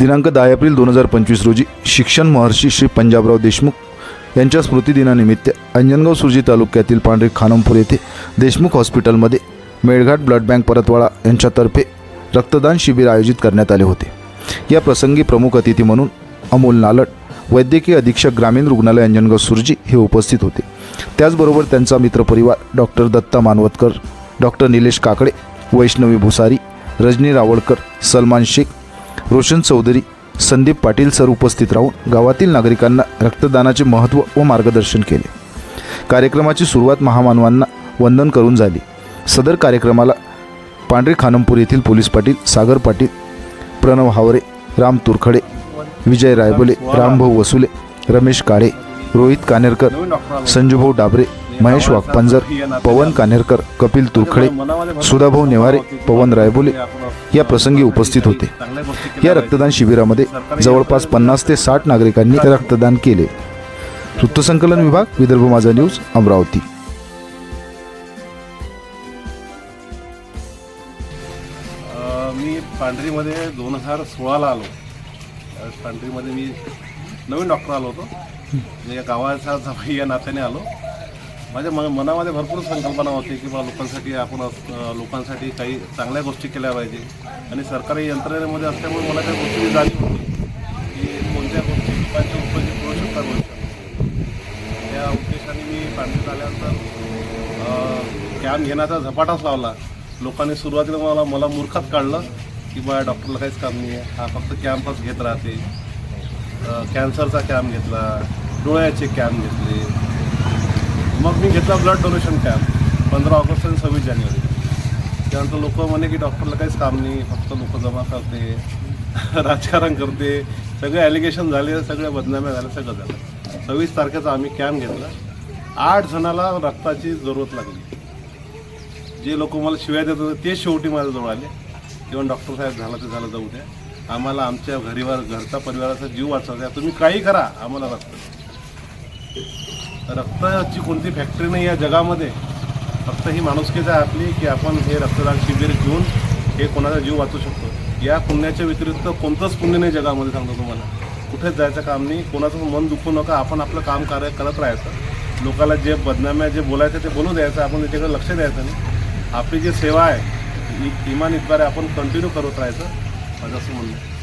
दिनांक दहा एप्रिल दोन हजार पंचवीस रोजी शिक्षण महर्षी श्री पंजाबराव देशमुख यांच्या स्मृतिदिनानिमित्त अंजनगाव सुरजी तालुक्यातील पांढरे खानमपूर येथे देशमुख हॉस्पिटलमध्ये मेळघाट ब्लड बँक परतवाडा यांच्यातर्फे रक्तदान शिबिर आयोजित करण्यात आले होते. या प्रसंगी प्रमुख अतिथी म्हणून अमोल नालट वैद्यकीय अधीक्षक ग्रामीण रुग्णालय अंजनगाव सुरजी हे उपस्थित होते. त्याचबरोबर त्यांचा मित्रपरिवार doctor Datta Manvatkar doctor Nilesh Kakade Vaishnavi Bhusari Rajani Raolkar Salman Shaikh Roshan Chaudhari Sandeep Patil sir उपस्थित राहून गावातील नागरिकांना रक्तदानाचे महत्त्व व मार्गदर्शन केले. कार्यक्रमाची सुरुवात महामानवांना वंदन करून झाली. सदर कार्यक्रमाला पांढरे खानमपूर येथील पोलीस पाटील सागर पाटील प्रणव हावरे राम तुरखडे विजय रायबोले रामभाऊ वसुले रमेश काळे रोहित कानेरकर संजूभाऊ डाबरे महेश वाघपांजर पवन कानेरकर कपिल तुरखडे सुधाभाऊ नेवारे पवन रायबोले या प्रसंगी उपस्थित होते. या रक्तदान शिबिरामध्ये जवळपास पन्नास ते साठ नागरिकांनी रक्तदान केले. वृत्तसंकलन विभाग विदर्भ माझा न्यूज अमरावती. मी पांढरीमध्ये दोन हजार सोळाला आलो. पांढरीमध्ये मी नवीन डॉक्टर आलो होतो. या गावाचा जवळ या नात्याने आलो. माझ्या म मनामध्ये भरपूर संकल्पना होती की बा लोकांसाठी आपण लोकांसाठी काही चांगल्या गोष्टी केल्या पाहिजे. आणि सरकारी यंत्रणेमध्ये असल्यामुळे मला त्या गोष्टीची जाणीव होती की कोणत्या गोष्टी लोकांच्या उपयोगी करू शकतात भविष्यात. त्या उद्देशाने मी पांढरीत आल्यानंतर कॅम्प घेण्याचा झपाटाच लावला. लोकांनी सुरुवातीला मला मला मूर्खात काढलं की बा डॉक्टरला काहीच काम नाही आहे हा फक्त कॅम्पच घेत राहते. कॅन्सरचा कॅम्प घेतला डोळ्याचे कॅम्प घेतले. मग मी घेतला ब्लड डोनेशन कॅम्प पंधरा ऑगस्ट आणि सव्वीस जानेवारी. त्यानंतर लोक म्हणे की डॉक्टरला काहीच काम नाही फक्त लोक जमा करते राजकारण करते. सगळे ॲलिगेशन झाले सगळ्या बदनाम्या झाल्या सगळं झालं. सव्वीस तारखेचा आम्ही कॅम्प घेतला. आठ जणाला रक्ताची जरूरत लागली. जे लोक मला शिवाय देत होते ते शेवटी माझ्याजवळ आले. किंवा डॉक्टर साहेब झालं ते झालं जाऊ द्या. आम्हाला आमच्या घरीवर घरचा परिवाराचा जीव वाचवता द्या. तुम्ही काही करा आम्हाला रक्त रक्ताची कोणती फॅक्टरी नाही या जगामध्ये फक्त ही माणुसकीच आहे आपली की आपण हे रक्तदान शिबिर घेऊन हे कोणाचा जीव वाचू शकतो. या पुण्याच्या व्यतिरिक्त कोणतंच पुण्य नाही जगामध्ये सांगतो तुम्हाला. कुठेच जायचं काम नाही कोणाचं मन दुखू नका आपण आपलं काम कार्य करत राहायचं. लोकाला जे बदनाम्या जे बोलायचं ते बोलू द्यायचं आपण त्याच्याकडे लक्ष द्यायचं नाही. आपली जी सेवा आहे इमान इतबारे आपण कंटिन्यू करत राहायचं माझं असं म्हणणं